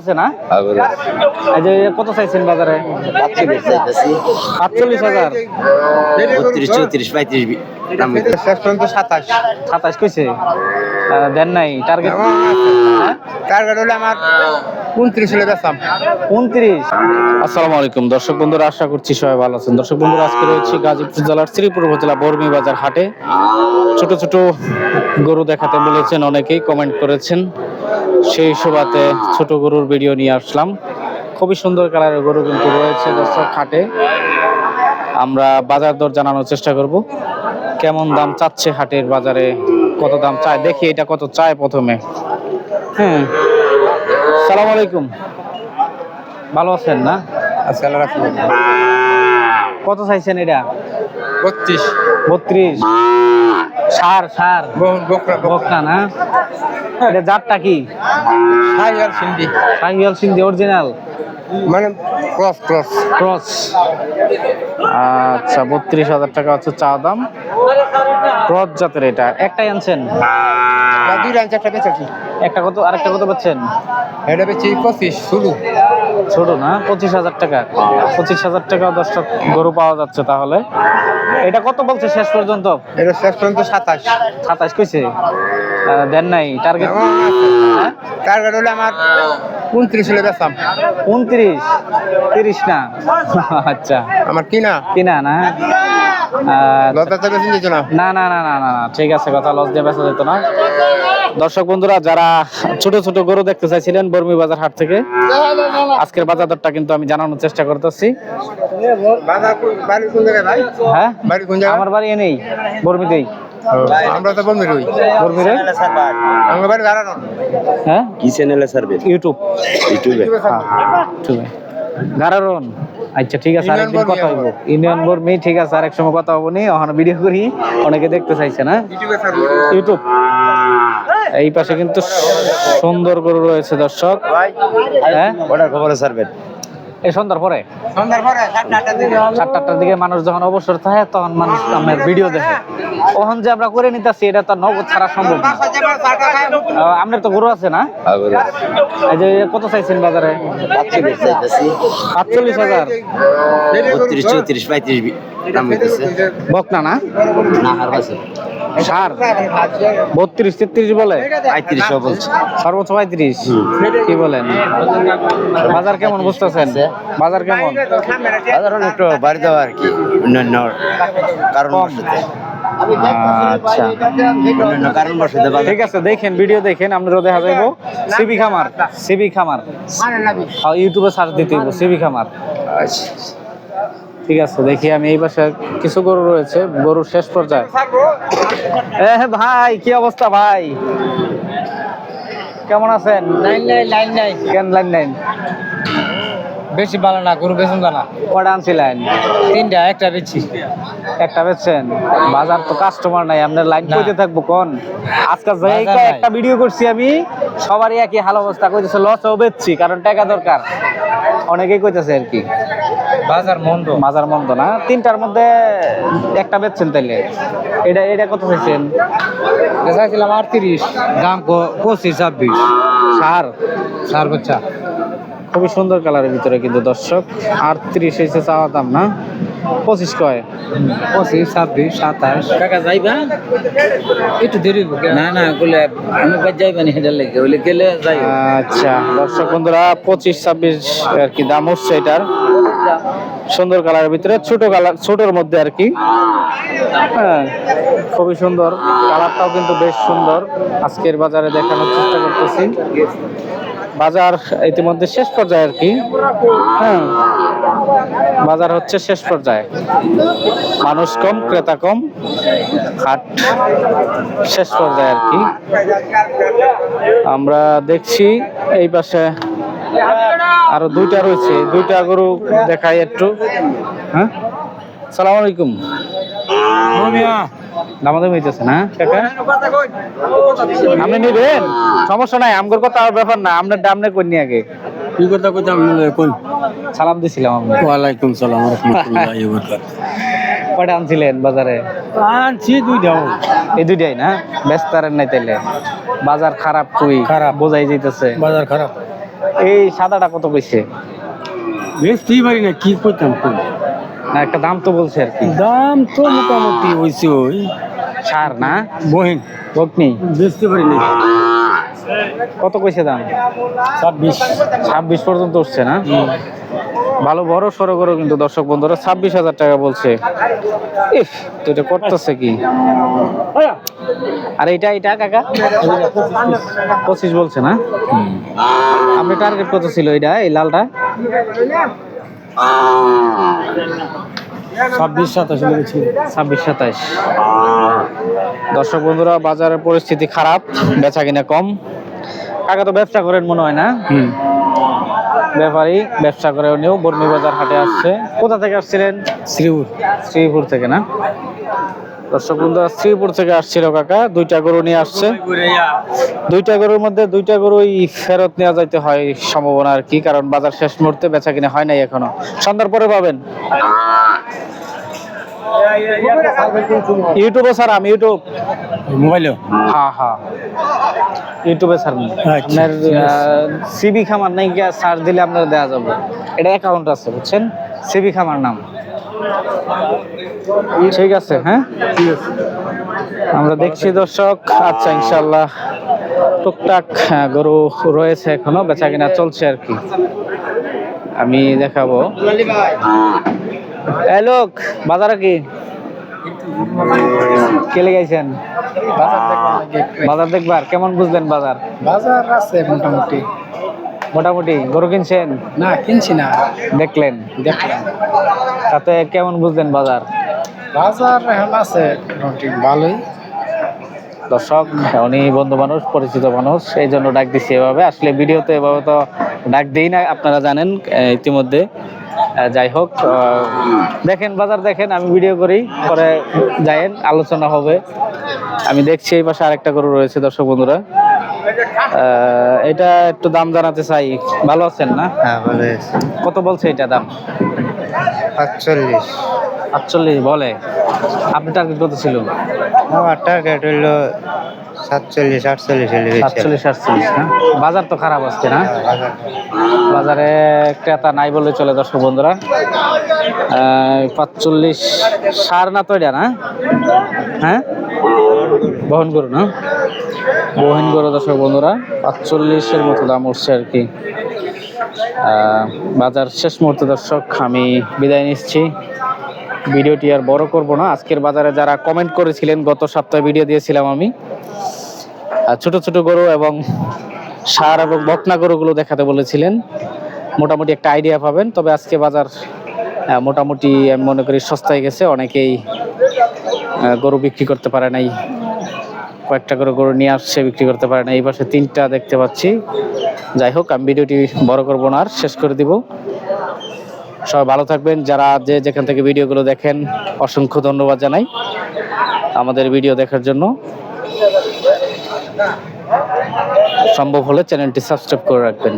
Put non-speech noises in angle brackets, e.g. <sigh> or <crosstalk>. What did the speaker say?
আছে না? এই যে কত চাইছেন বাজারে? সাতচল্লিশ হাজার। বত্রিশ চৌত্রিশ পঁয়ত্রিশ শেষ পর্যন্ত সাতাশ সাতাশ কইছে? দেন নাই। টার্গেট টার্গেট হলে আমার উনত্রিশ হলে বেসাম উনত্রিশ। আসসালামু আলাইকুম। দর্শক বন্ধুরা আশা করছি সবাই ভালো আছেন। দর্শক বন্ধুরা আজকে রয়েছে গাজীপুর জেলার শ্রীপুর উপজেলা বর্মি বাজার হাটে। ছোট ছোট গরু দেখাতে বলেছেন অনেকেই কমেন্ট করেছেন। সেই সুবাতে ছোট গরুর ভিডিও নিয়ে আসলাম। খুবই সুন্দর কালারের গরু কিন্তু রয়েছে দর্শক হাটে। আমরা বাজার দর জানানোর চেষ্টা করব। কেমন দাম চাচ্ছে হাটের বাজারে? কত দাম চায়? দেখি এটা কত চায় প্রথমে। হ্যাঁ সালাম আলাইকুম। ভালো আছেন না? কত চাইছেন এটা? বত্রিশ। বত্রিশ। সার সার। বকরা বকনা না? এটা জাতটা কি? সাইয়াল সিন্ধি। সাইয়াল সিন্ধি অরিজিনাল মানে ক্রস ক্রস। ক্রস। আচ্ছা বত্রিশ হাজার টাকা হচ্ছে চা দাম। ক্রস জাতের এটা। একটাই আনছেন? দুই আনছে একটা বেচেছি। একটা কত আরেকটা কত পাচ্ছেন? এটা বেচি পঁচিশ শুরু। ছোট না পঁচিশ হাজার টাকা। পঁচিশ হাজার টাকা দশটা গরু পাওয়া যাচ্ছে তাহলে। এটা কত বলছে শেষ পর্যন্ত? এটা শেষ পর্যন্ত সাতাশ। সাতাশ কইছে? দেন নাই। টার্গেট টার্গেট হলে আমার উনত্রিশ হলে বেসাম উনত্রিশ? তিরিশ না? <laughs> আচ্ছা। আমার কিনা? কিনা না আচ্ছা। না? না না না না না না, ঠিক আছে কথা লস দিয়ে বেচা যেত না। দর্শক বন্ধুরা যারা ছোট ছোট গরু দেখতে চাইছিলেন বর্মি বাজার হাট থেকে আজকের বাজার দরটা কিন্তু আমি জানানোর চেষ্টা করতেছি। হ্যাঁ? বাড়ি কোন জায়গায় আমার বাড়ি এনেই বর্মিতেই। আমরা তো রই বর্মিরে? আমার বাড়ি দাঁড়ানো হ্যাঁ? কি চ্যানেলে সার্ভে? ইউটিউব। ইউটিউবে। হ্যাঁ আচ্ছা ঠিক আছে আরেকদিন কথা হইব। ইউনিয়ন বোর্ড মি ঠিক আছে আরেক সময় কথা হব নি। ওখানে ভিডিও করি অনেকে দেখতে চাইছে না? ইউটিউবে ইউটিউব। এই পাশে কিন্তু সুন্দর করে রয়েছে দর্শক। হ্যাঁ? খবরে সার্ভে এই সন্ধ্যার পরে? সন্ধ্যার পরে সাতটা আটটার দিকে মানুষ যখন অবসর থাকে তখন মানুষ আমার ভিডিও দেখে। ওখান যে আমরা করে নিতেছি এটা তো নগদ ছাড়া সম্ভব আপনার তো গরু আছে না? এই যে কত চাইছেন বাজারে? আটচল্লিশ হাজার। বত্রিশ চৌত্রিশ পঁয়ত্রিশ দাম বকনা না? না হার পাশে সার? বত্রিশ তেত্রিশ বলে? পঁয়ত্রিশশো বলছে। সর্বোচ্চ পঁয়ত্রিশ? কি বলেন? বাজার কেমন বুঝতেছেন? বাজার কেমন? সাধারণ একটু বাড়ি দেওয়া আর কি অন্যান্য কারণ আচ্ছা। বাজার। ঠিক আছে দেখেন ভিডিও দেখেন আপনারও দেখা যাইব সিবি খামার সিবি খামার। ইউটিউবে সার্চ দিতে সিবি খামার। আচ্ছা। ঠিক আছে দেখি আমি এই পাশে কিছু গরু রয়েছে গরুর শেষ পর্যায়ে। এ ভাই কি অবস্থা ভাই? কেমন আছেন? লাইন নাই লাইন নাই। কেন লাইন লাইন বেশি ভালো না গরু জানা। কটা আনছিলেন তিনটা একটা বেচি একটা বেচছেন? বাজার তো কাস্টমার নাই আপনার লাইন। কইতে থাকব কোন? আজকাল যাই একটা ভিডিও করছি আমি সবারই একই হাল অবস্থা কইতেছে লসও বেচছি কারণ টাকা দরকার। অনেকেই কইতেছে আর কি। বাজার মন্দ? বাজার মন্দ না। তিনটার মধ্যে একটা বেচছেন তাইলে। এটা এটা কত চাইছেন? চাইছিলাম আটত্রিশ। দাম পঁচিশ ছাব্বিশ। সার? চার বাচ্চা খুবই সুন্দর কালারের ভিতরে কিন্তু দর্শক। আটত্রিশ এসে চাওয়া দাম না? পঁচিশ কয়? পঁচিশ ছাব্বিশ সাতাশ। টাকা যাইবা? একটু দেরি না না বলে আমি যাইবা নি হেডার লেগে। বলে গেলে যাই আচ্ছা দর্শক বন্ধুরা পঁচিশ ছাব্বিশ আর কি দাম হচ্ছে এটার। সুন্দর কালারের ভিতরে, ছোট কালার, ছোটর মধ্যে আর কি। হ্যাঁ খুবই সুন্দর। কালারটাও কিন্তু বেশ সুন্দর। আজকের বাজারে দেখানোর চেষ্টা করতেছি। বাজার ইতিমধ্যে শেষ পর্যায়ে আর কি। হ্যাঁ বাজার হচ্ছে শেষ পর্যায়ে। মানুষ কম, ক্রেতা কম, হাট শেষ পর্যায়ে আর কি। আমরা দেখছি এই পাশে আরও দুইটা রয়েছে। দুইটা গরু দেখাই একটু। হ্যাঁ? সালাম আলাইকুম। দামাদামি হইতেছে না? কাকা। আপনি নিবেন? সমস্যা নাই আমগর কথা আর ব্যাপার না আপনার দামনে কোন নিয়ে আগে। কি কথা সালাম দিছিলাম আমি। ওয়ালাইকুম সালাম রহমতুল্লাহি ওয়া কয়টা আনছিলেন বাজারে? আনছি দুই দাও। এই দুইটাই না? নাই তাইলে। বাজার খারাপ খুবই খারাপ। বোঝাই যাইতেছে। বাজার খারাপ। এই সাদাটা কত কইছে? বেচতেই পারি না কি করতাম না একটা দাম তো বলছে আর কি। দাম তো মোটামুটি হয়েছে ওই। সার না? বহিন। বকনি? বেচতে পারি না কত কইছে দাম? ছাব্বিশ। ছাব্বিশ পর্যন্ত উঠছে না? ভালো বড় সড়ো করো কিন্তু দর্শক বন্ধুরা ছাব্বিশ হাজার টাকা বলছে। ইফ তো এটা করতেছে কি? আর এটা এটা কাকা? পঁচিশ বলছে না? আপনি টার্গেট কত ছিল এটা এই লালটা? ছাব্বিশ সাতাশ ছাব্বিশ সাতাইশ দর্শক বন্ধুরা বাজারের পরিস্থিতি খারাপ বেচা কিনা কম। কাকা তো ব্যবসা করেন মনে হয় না? হুম। ব্যাপারী ব্যবসা করে উনিও বর্মি বাজার হাটে আসছে। কোথা থেকে আসছিলেন? শ্রীপুর। শ্রীপুর থেকে না? দর্শক বন্ধুরা শ্রীপুর থেকে আসছিল কাকা। দুইটা গরু নিয়ে আসছে। দুইটা গরুর মধ্যে দুইটা গরুই ফেরত নেওয়া যাইতে হয় সম্ভাবনা আর কি কারণ বাজার শেষ মুহূর্তে বেচা কিনা হয় নাই এখনও। সন্ধ্যার পরে পাবেন। ইউটিউবে স্যার আমি ইউটিউব। মোবাইলেও? হ্যাঁ হ্যাঁ। ইউটিউবে স্যার আচ্ছা, আপনার সিবি খামার নাই গিয়া সার্চ দিলে আপনার দেওয়া যাবে। এটা অ্যাকাউন্ট আছে বুঝছেন? সিবি খামার নাম। ঠিক আছে হ্যাঁ? আমরা দেখছি দর্শক। আচ্ছা ইনশাল্লাহ টুকটাক গরু রয়েছে এখনও বেচা কিনা চলছে আর কি। আমি দেখাবো। লোক বাজারে কি? কেলে গেছেন বাজার দেখবার কেমন বুঝলেন বাজার? বাজার আছে মোটামুটি। মোটামুটি গরু কিনছেন? না কিনছি না। দেখলেন? দেখলাম। তাতে কেমন বুঝলেন বাজার? বাজার এখন আছে মোটামুটি ভালোই। দর্শক উনি বন্ধু মানুষ পরিচিত মানুষ এই জন্য ডাক দিচ্ছি এভাবে। আসলে ভিডিওতে এভাবে তো ডাক দিই না আপনারা জানেন ইতিমধ্যে। যাই হোক দেখেন বাজার দেখেন আমি ভিডিও করি পরে যাইন আলোচনা হবে। আমি দেখছি এই পাশে আরেকটা গরু রয়েছে দর্শক বন্ধুরা। এটা একটু দাম জানাতে চাই। ভালো আছেন না? হ্যাঁ ভালো কত বলছে এটা দাম? আটচল্লিশ আটচল্লিশ বলে। আপনি টার্গেট কত ছিল? আমার টার্গেট হইল সাতচল্লিশ, আটচল্লিশ সাতচল্লিশ, আটচল্লিশ, না? বাজার তো খারাপ আসছে না? বাজারে ক্রেতা নাই বলে চলে দর্শক বন্ধুরা। পাঁচচল্লিশ সার না তো না? হ্যাঁ? বহন করু না? বহন করো দর্শক বন্ধুরা, পাঁচচল্লিশের মতো দাম উঠছে আর কি। বাজার শেষ মুহূর্তে দর্শক, আমি বিদায় নিচ্ছি। ভিডিওটি আর বড় করব না। আজকের বাজারে যারা কমেন্ট করেছিলেন, গত সপ্তাহে ভিডিও দিয়েছিলাম আমি। ছোট ছোট গরু এবং সার এবং বকনা গরুগুলো দেখাতে বলেছিলেন। মোটামুটি একটা আইডিয়া পাবেন, তবে আজকে বাজার মোটামুটি আমি মনে করি সস্তায় গেছে। অনেকেই গরু বিক্রি করতে পারে নাই। কয়েকটা করে গরু নিয়ে আসছে, বিক্রি করতে পারে না এই পাশে তিনটা দেখতে পাচ্ছি। যাই হোক, আমি ভিডিওটি বড় করব না আর, শেষ করে দিব। সবাই ভালো থাকবেন। যারা যে যেখান থেকে ভিডিওগুলো দেখেন, অসংখ্য ধন্যবাদ জানাই আমাদের ভিডিও দেখার জন্য। সম্ভব হলে চ্যানেলটি সাবস্ক্রাইব করে রাখবেন।